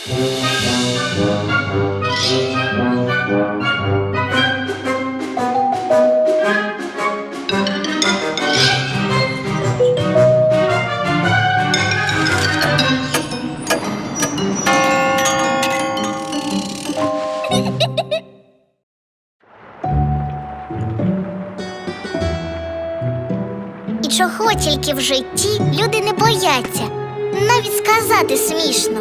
І чого тільки в житті люди не бояться, навіть сказати смішно.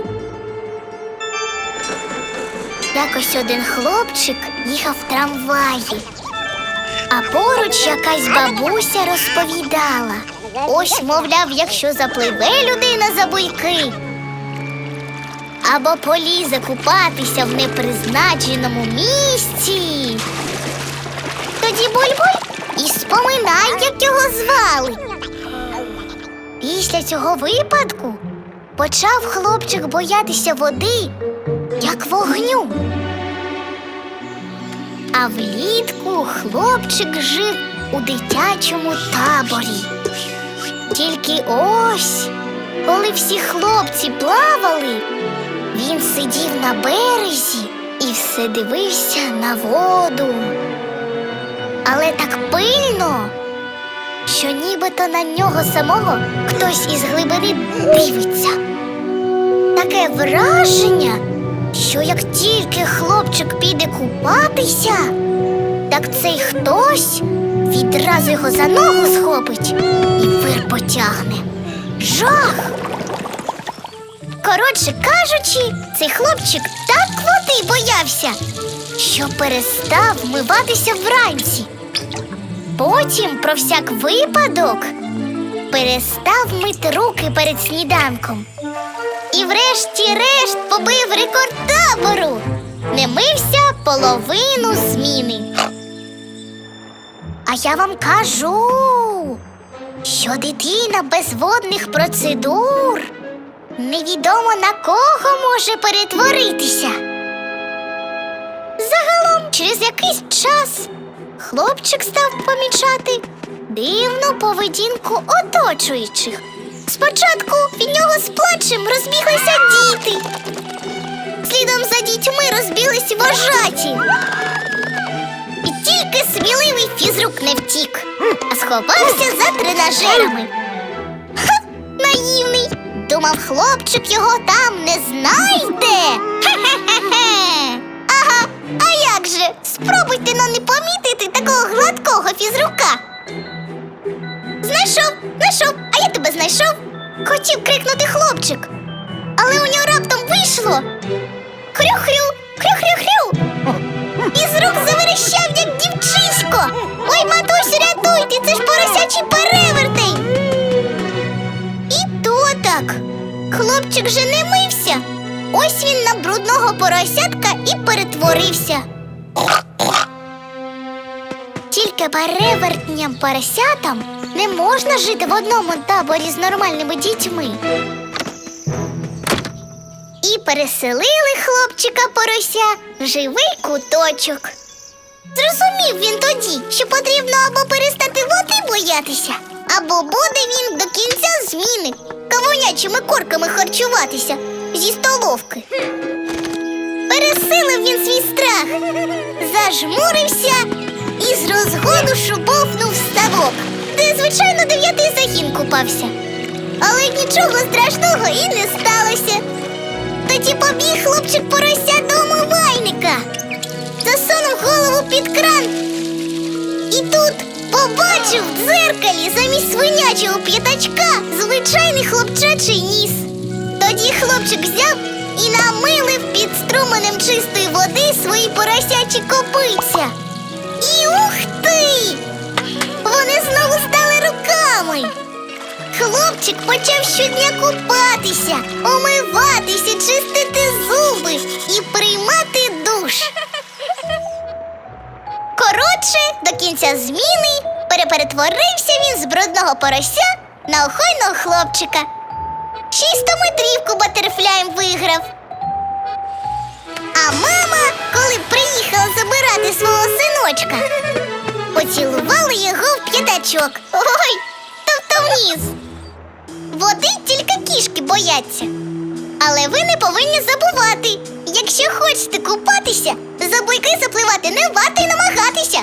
Якось один хлопчик їхав в трамваї, а поруч якась бабуся розповідала. Ось, мовляв, якщо запливе людина за буйки або полізе купатися в непризначеному місці, тоді буль-буль і споминай, як його звали. Після цього випадку почав хлопчик боятися води, як вогню. А влітку хлопчик жив у дитячому таборі. Тільки ось, коли всі хлопці плавали, він сидів на березі і все дивився на воду. Але так пильно, що нібито на нього самого хтось із глибини дивиться. Таке враження, що як тільки хлопчик піде купатися, так цей хтось відразу його за ногу схопить і вир потягне. Жах! Коротше кажучи, цей хлопчик так води боявся, що перестав вмиватися вранці. Потім, про всяк випадок, перестав мити руки перед сніданком. І врешті-решт побив рекорд табору. Не мився половину зміни. А я вам кажу, що дитина без водних процедур невідомо на кого може перетворитися. Загалом, через якийсь час хлопчик став помічати дивну поведінку оточуючих. Спочатку від нього з плачем розбіглися діти. Слідом за дітьми розбіглись вожаті. І тільки сміливий фізрук не втік, а сховався за тренажерами. Ха, наївний. Думав, хлопчик його там не знайде. Хе-хе-хе. Ага, а як же? Спробуйте но не помітити такого гладкого фізрука. Знайшов, знайшов, знайшов. Хотів крикнути хлопчик. Але у нього раптом вийшло. Хрю-хрю, хрю-хрю-хрю. І з рук заверещав, як дівчисько. Ой, матусю, рятуйте, це ж поросячий перевертень. І то так. Хлопчик же не мився. Ось він на брудного поросятка і перетворився. Тільки перевертням поросятам не можна жити в одному таборі з нормальними дітьми. І переселили хлопчика порося в живий куточок. Зрозумів він тоді, що потрібно або перестати води боятися, або буде він до кінця зміни кавунячими корками харчуватися зі столовки. Пересилив він свій страх, зажмурився і з розгону шубовнув ставок, де, звичайно, дев'ятий загін купався. Але нічого страшного і не сталося. Тоді побіг хлопчик порося до умивальника, засунув голову під кран. І тут побачив в дзеркалі замість свинячого п'ятачка звичайний хлопчачий ніс. Тоді хлопчик взяв і намилив під струменем чистої води свої поросячі копиця. І ух ти! Знову стали руками. Хлопчик почав щодня купатися, умиватися, чистити зуби і приймати душ. Коротше, до кінця зміни переперетворився він з брудного порося на охайного хлопчика. Шість метрівку батерфляєм виграв. А мама, коли приїхала забирати свого синочка, поцілувала його в. Ой, тобто вниз. Води тільки кішки бояться. Але ви не повинні забувати. Якщо хочете купатися, за буйки запливати не варто й намагатися.